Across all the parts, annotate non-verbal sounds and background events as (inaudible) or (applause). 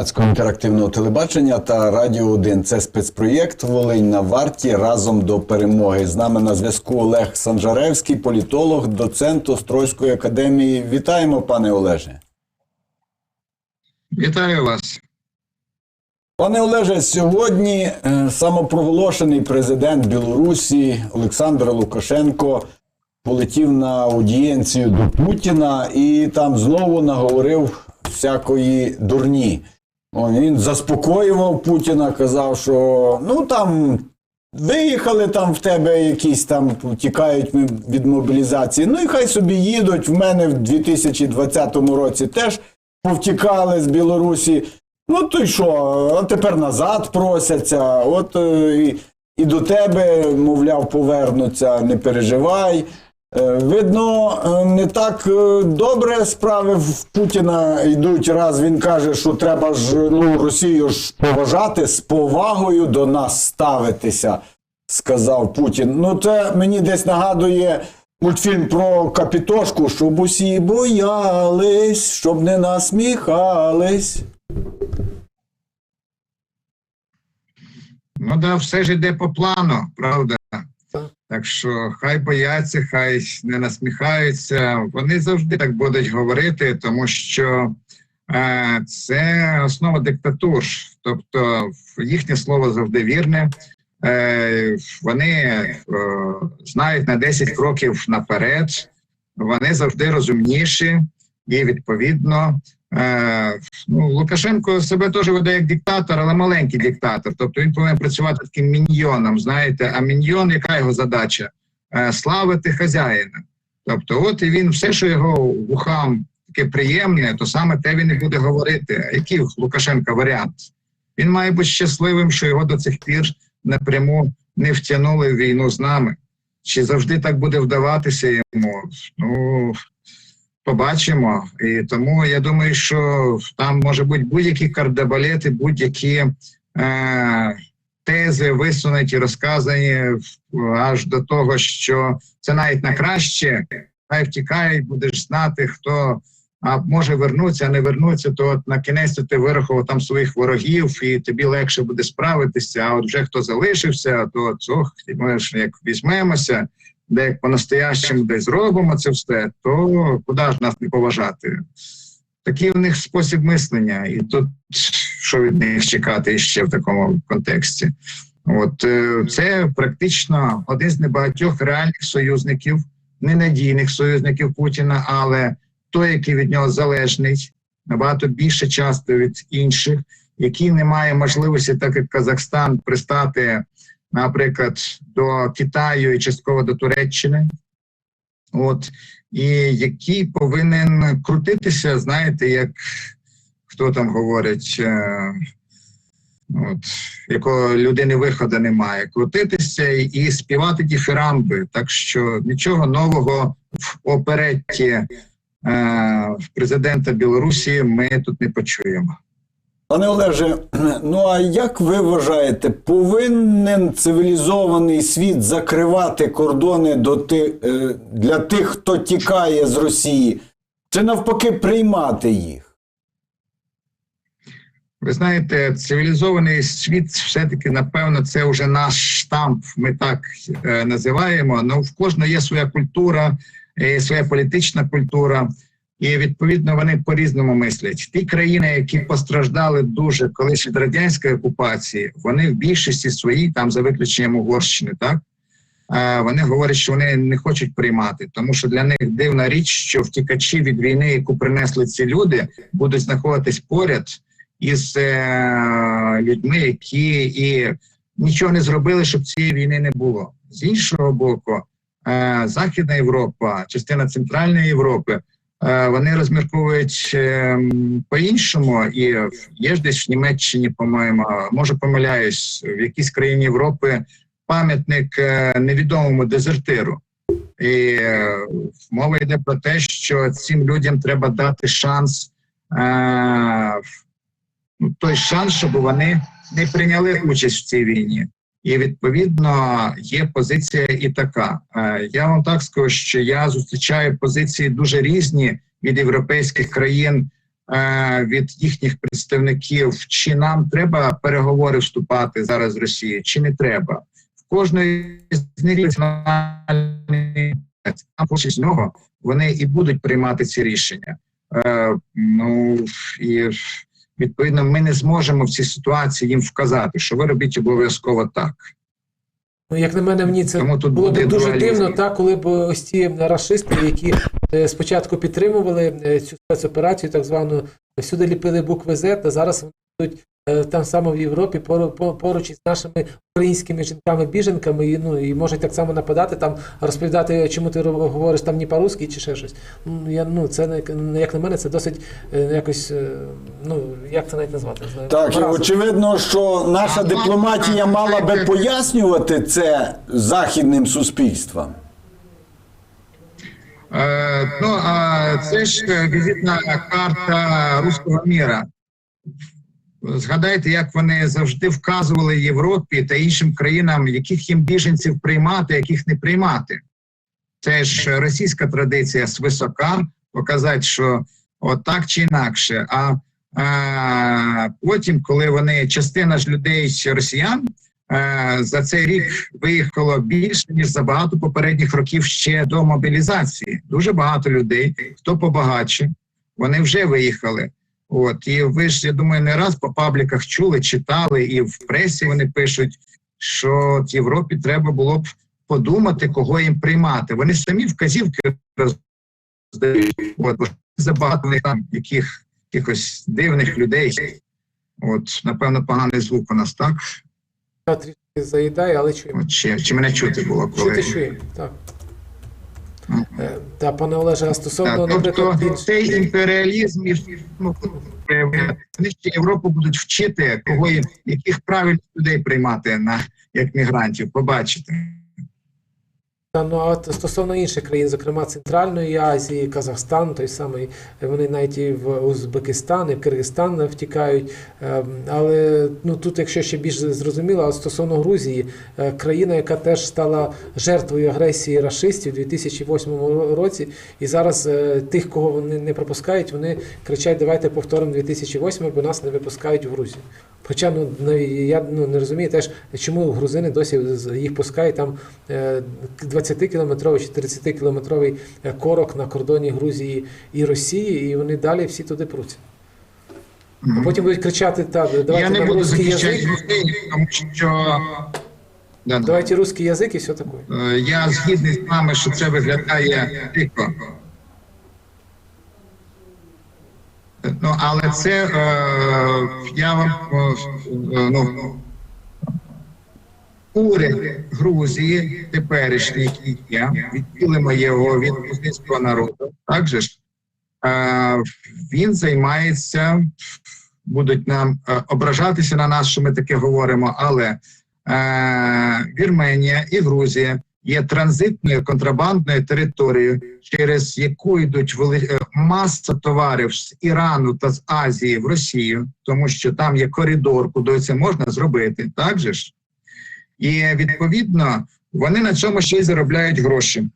громадського інтерактивного телебачення та Радіо 1. Це спецпроєкт Волинь на варті разом до перемоги. З нами на зв'язку Олег Санжаревський, політолог, доцент Острозької академії. Вітаємо, пане Олеже. Вітаю вас. Пане Олеже, сьогодні е, самопроголошений президент Білорусі Олександр Лукашенко полетів на аудієнцію до Путіна і там знову наговорив всякої дурні. Він заспокоював Путіна, казав, що ну там виїхали там в тебе якісь там тікають від мобілізації. Ну і хай собі їдуть. В мене в 2020 році теж повтікали з Білорусі. Ну то й що, а тепер назад просяться. От е, і, і до тебе, мовляв, повернуться, не переживай. Е, Видно, е, не так е, добре справи в Путіна йдуть. Раз він каже, що треба ж ну, Росію ж поважати, з повагою до нас ставитися, сказав Путін. Ну, це мені десь нагадує мультфільм про Капітошку, щоб усі боялись, щоб не насміхались. Ну да, все ж йде по плану, правда. Так що хай бояться, хай не насміхаються. Вони завжди так будуть говорити, тому що е, це основа диктатур. Тобто їхнє слово завжди вірне. Е, вони е, знають на 10 кроків наперед, вони завжди розумніші і відповідно. Е, ну, Лукашенко себе теж веде як диктатор, але маленький диктатор. Тобто він повинен працювати таким міньйоном. Знаєте, а міньйон, яка його задача? Е, славити хазяїна. Тобто, от і він все, що його вухам таке приємне, то саме те він і буде говорити. А який Лукашенка варіант? Він має бути щасливим, що його до цих пір напряму не втягнули в війну з нами. Чи завжди так буде вдаватися йому? Ну побачимо. І тому я думаю, що там може бути будь-які кардебалети, будь-які е, тези висунуті, розказані аж до того, що це навіть на краще. Хай втікають, будеш знати, хто а може вернуться, а не вернуться, то от на кінець ти вирахував там своїх ворогів, і тобі легше буде справитися. А от вже хто залишився, то от, ох, ж як візьмемося, де як по-настоящему десь зробимо це все, то куди ж нас не поважати? Такий у них спосіб мислення, і тут що від них чекати ще в такому контексті. От е, це практично один з небагатьох реальних союзників, ненадійних союзників Путіна, але той, який від нього залежний, набагато більше часто від інших, який не має можливості, так як Казахстан, пристати, наприклад, до Китаю і частково до Туреччини. От і який повинен крутитися, знаєте, як хто там говорить, е, от, якого людини виходу немає, крутитися і, співати діфірамби. Так що нічого нового в оперетті е, президента Білорусі ми тут не почуємо. Пане Олеже, (clears throat) ну а як ви вважаєте, повинен цивілізований світ закривати кордони до ти, е, для тих, хто тікає з Росії, чи навпаки приймати їх? Ви знаєте, цивілізований світ, все-таки, напевно, це вже наш штамп. Ми так е, називаємо. Ну в кожного є своя культура, е, своя політична культура, і відповідно вони по-різному мислять. Ті країни, які постраждали дуже колись від радянської окупації, вони в більшості своїй, там за виключенням Угорщини, так вони говорять, що вони не хочуть приймати, тому що для них дивна річ, що втікачі від війни, яку принесли ці люди, будуть знаходитись поряд із е, людьми, які і нічого не зробили, щоб цієї війни не було. З іншого боку, е, Західна Європа, частина Центральної Європи, вони розмірковують е, по-іншому, і є ж десь в Німеччині, по-моєму, може помиляюсь, в якійсь країні Європи пам'ятник е, невідомому дезертиру. І е, мова йде про те, що цим людям треба дати шанс. Е, ну, той шанс, щоб вони не прийняли участь в цій війні. І відповідно є позиція і така. Е, Я вам так скажу, що я зустрічаю позиції дуже різні від європейських країн е, від їхніх представників, чи нам треба переговори вступати зараз з Росією, чи не треба. В кожної з них національний з нього вони і будуть приймати ці рішення. Е, ну і відповідно ми не зможемо в цій ситуації їм вказати, що ви робіть обов'язково так. Ну, як на мене, мені це Тому тут було б дуже дивно, та коли б ось ці расисти, які е, спочатку підтримували е, цю спецоперацію, так звану, всюди ліпили букви Z, а зараз вони будуть там само в Європі поруч із нашими українськими жінками-біженками, і, ну, і можуть так само нападати, там розповідати, чому ти говориш там не по-русски чи ще щось. Ну, я, ну, це, як на мене, це досить е, якось, е, ну, як це навіть назвати? Так, і очевидно, що наша дипломатія мала би пояснювати це західним суспільствам. Е, ну, а це ж е, візитна карта руського міра. Згадайте, як вони завжди вказували Європі та іншим країнам, яких їм біженців приймати, яких не приймати. Це ж російська традиція свисока показати, що отак чи інакше. А, а потім, коли вони частина ж людей росіян е, за цей рік виїхало більше ніж за багато попередніх років ще до мобілізації. Дуже багато людей, хто побагатше, вони вже виїхали. От і ви ж я думаю, не раз по пабліках чули, читали, і в пресі вони пишуть, що от Європі треба було б подумати, кого їм приймати. Вони самі вказівки роздають. От забагато там яких якихось дивних людей. От, напевно, поганий звук у нас так. Трішки заїдає, але чуємо. От, чи, чи мене чути було, коли Чути, чуємо, так. Та, пане Олеже, а стосовно, Так, тобто більш- цей імперіалізм між ну, нижче вони Європу будуть вчити, кого яких правильних людей приймати на як мігрантів. Побачите. Та, ну, а стосовно інших країн, зокрема Центральної Азії, Казахстан, той самий, вони навіть і в Узбекистан, і в Киргизстан втікають. Е, Але ну тут, якщо ще більш зрозуміло, стосовно Грузії, е, країна, яка теж стала жертвою агресії рашистів у 2008 році, і зараз е, тих, кого вони не пропускають, вони кричать: давайте повторимо 2008, бо нас не випускають в Грузію. Хоча ну я ну не розумію теж, чому грузини досі їх пускають там е, 20-кілометровий чи 30-кілометровий е, корок на кордоні Грузії і Росії, і вони далі всі туди пруться. А потім будуть кричати: та давайте Я не буду русський язик, тому що Да, да. давайте русський язик і все таке. Е, я згідний з вами, що це виглядає дико. Ну, але це е, я вам е, е, ну, уряд Грузії, теперішній, який є, відділимо його від грузинського народу. Так же ж е, він займається, будуть нам ображатися на нас, що ми таке говоримо, але Вірменія і Грузія є транзитною контрабандною територією, через яку йдуть вели... е, маса товарів з Ірану та з Азії в Росію, тому що там є коридор, куди це можна зробити, так же ж? І відповідно вони на цьому ще й заробляють гроші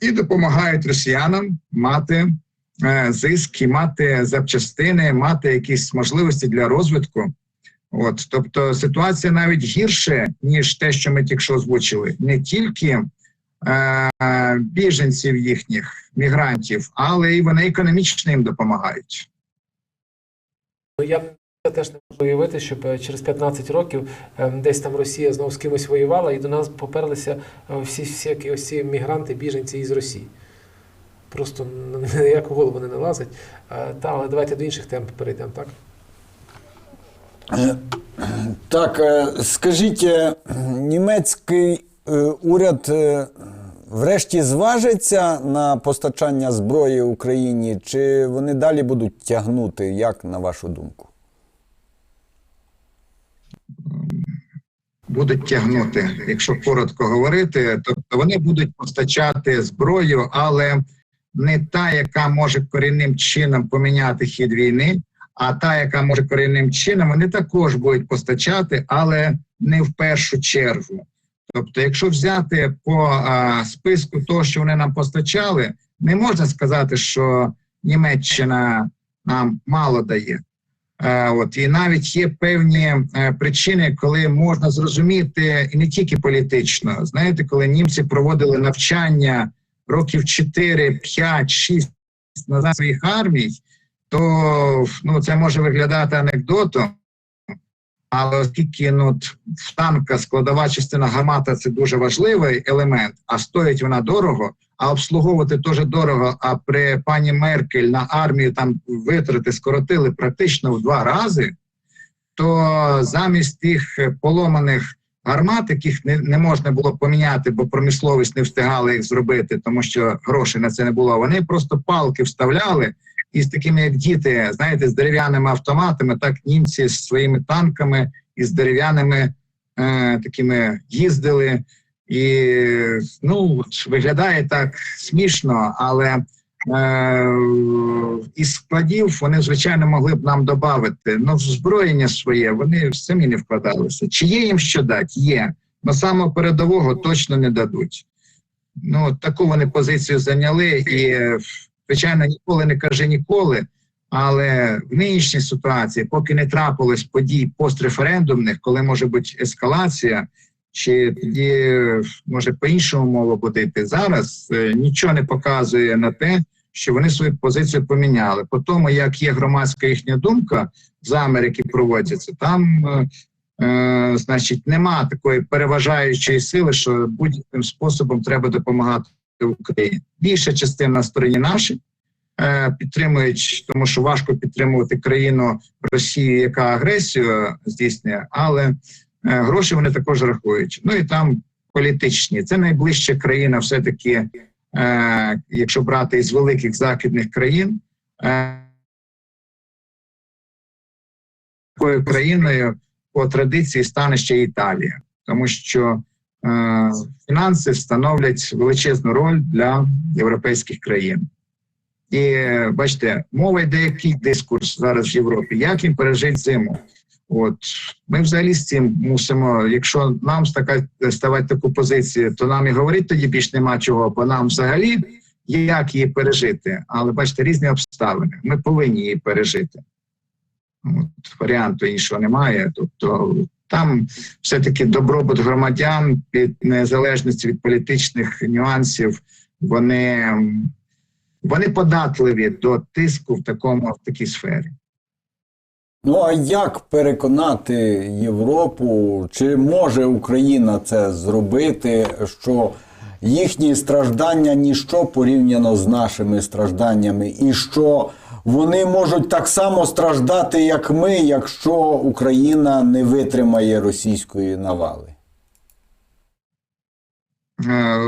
і допомагають росіянам мати е, зиски, мати запчастини, мати якісь можливості для розвитку. От, тобто ситуація навіть гірше, ніж те, що ми тільки що озвучили, не тільки е, біженців їхніх, мігрантів, але й вони економічно їм допомагають. Ну я теж не можу уявити, щоб е, через 15 років е, десь там Росія знову з кимось воювала, і до нас поперлися е, всі всякі ось ці мігранти, біженці із Росії. Просто (laughs) ніяк у голову не налазить. Та, але давайте до інших тем перейдемо, так? Е, Так, е, скажіть, е, німецький уряд врешті зважиться на постачання зброї Україні, чи вони далі будуть тягнути? Як на вашу думку? будуть тягнути, якщо коротко говорити, тобто вони будуть постачати зброю, але не та, яка може корінним чином поміняти хід війни, а та, яка може корінним чином, вони також будуть постачати, але не в першу чергу. Тобто, якщо взяти по а, списку того, що вони нам постачали, не можна сказати, що Німеччина нам мало дає. Е, От і навіть є певні е, причини, коли можна зрозуміти, і не тільки політично. Знаєте, коли німці проводили навчання років 4, 5, 6 назад своїх армій, то ну це може виглядати анекдотом. Але оскільки ну, в танка складова частина гармата це дуже важливий елемент, а стоїть вона дорого, а обслуговувати теж дорого. А при пані Меркель на армію там витрати скоротили практично в два рази, то замість тих поломаних гармат, яких не, не можна було поміняти, бо промисловість не встигала їх зробити, тому що грошей на це не було. Вони просто палки вставляли. І з такими, як діти, знаєте, з дерев'яними автоматами, так німці з своїми танками і з дерев'яними е, такими їздили. І ну, виглядає так смішно, але е, із складів вони, звичайно, могли б нам додати. Ну, зброєння своє вони самі не вкладалися. Чи є їм що дати? Є. Но самого передового точно не дадуть. Ну, таку вони позицію зайняли, і, звичайно, ніколи не каже ніколи. Але в нинішній ситуації, поки не трапилось подій постреферендумних, коли може бути ескалація, чи тоді може по-іншому мова буде йти зараз, е, нічого не показує на те, що вони свою позицію поміняли. По тому, як є громадська їхня думка, замір, які проводяться, там е, е, значить нема такої переважаючої сили, що будь-яким способом треба допомагати Україні. Більша частина на стороні нашій. е, Підтримують, тому що важко підтримувати країну Росії, яка агресію здійснює, але е, гроші вони також рахують. Ну і там політичні. Це найближча країна, все-таки, е, якщо брати із великих західних країн, такою країною по традиції стане ще Італія, тому що фінанси становлять величезну роль для європейських країн. І е, бачите, мова йде який дискурс зараз в Європі, як їм пережити зиму. От ми взагалі з цим мусимо. Якщо нам ставати таку позицію, то нам і говорити тоді більш нема чого, бо нам взагалі як її пережити. Але бачите, різні обставини. Ми повинні її пережити. От, варіанту іншого немає. Тобто там все-таки добробут громадян від незалежності від політичних нюансів, вони, вони податливі до тиску в такому в такій сфері. Ну а як переконати Європу, чи може Україна це зробити, що їхні страждання ніщо порівняно з нашими стражданнями, і що вони можуть так само страждати, як ми, якщо Україна не витримає російської навали? Е,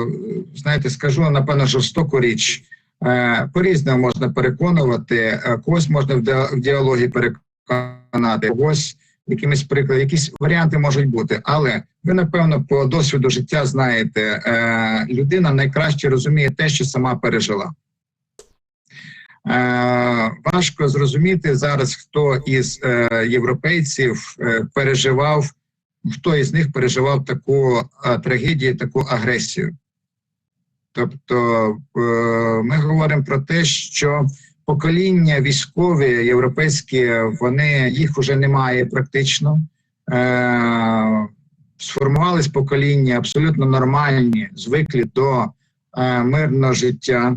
знаєте, скажу напевно жорстоку річ. Е, По-різному можна переконувати, е, когось можна в діалогі переконати, когось якимись прикладами, якісь варіанти можуть бути. Але ви, напевно, по досвіду життя знаєте, людина найкраще розуміє те, що сама пережила. Е, Важко зрозуміти зараз, хто із е, європейців е, переживав хто із них переживав таку трагедію, таку агресію. Тобто ми говоримо про те, що покоління військові європейські, вони їх вже немає практично. Сформувались покоління абсолютно нормальні, звиклі до мирного життя,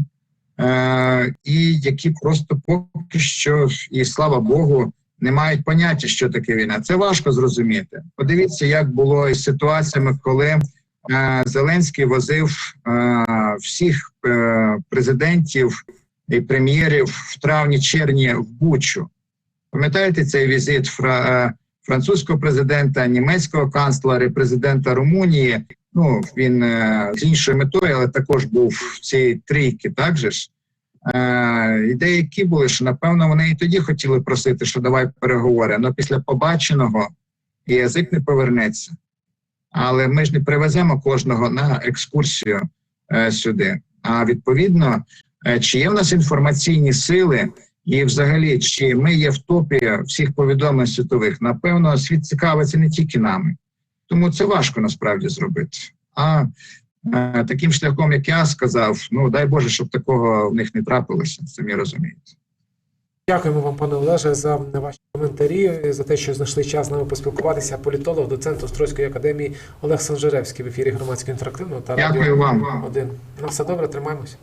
е, і які просто поки що, і слава Богу, не мають поняття, що таке війна. Це важко зрозуміти. Подивіться, як було із ситуаціями, коли е, Зеленський возив е, всіх е, президентів і прем'єрів в травні-червні в Бучу. Пам'ятаєте цей візит фра, е, французького президента, німецького канцлера, президента Румунії? Ну він е, з іншою метою, але також був в цій трійці, так же ж. Е, і деякі були, що напевно вони і тоді хотіли просити, що давай переговори. Але після побаченого язик не повернеться. Але ми ж не привеземо кожного на екскурсію е, сюди. А відповідно, чи є в нас інформаційні сили, і взагалі, чи ми є в топі всіх повідомлень світових? Напевно, світ цікавиться не тільки нами. Тому це важко насправді зробити. А Е, таким шляхом, як я сказав, ну дай Боже, щоб такого в них не трапилося, самі розумієте. Дякуємо вам, пане Олеже, за ваші коментарі, за те, що знайшли час з нами поспілкуватися. Політолог, доцент Острозької академії Олег Санжеревський в ефірі громадського інтерактивного та Дякую радіо вам. 1. На все добре, тримаємося.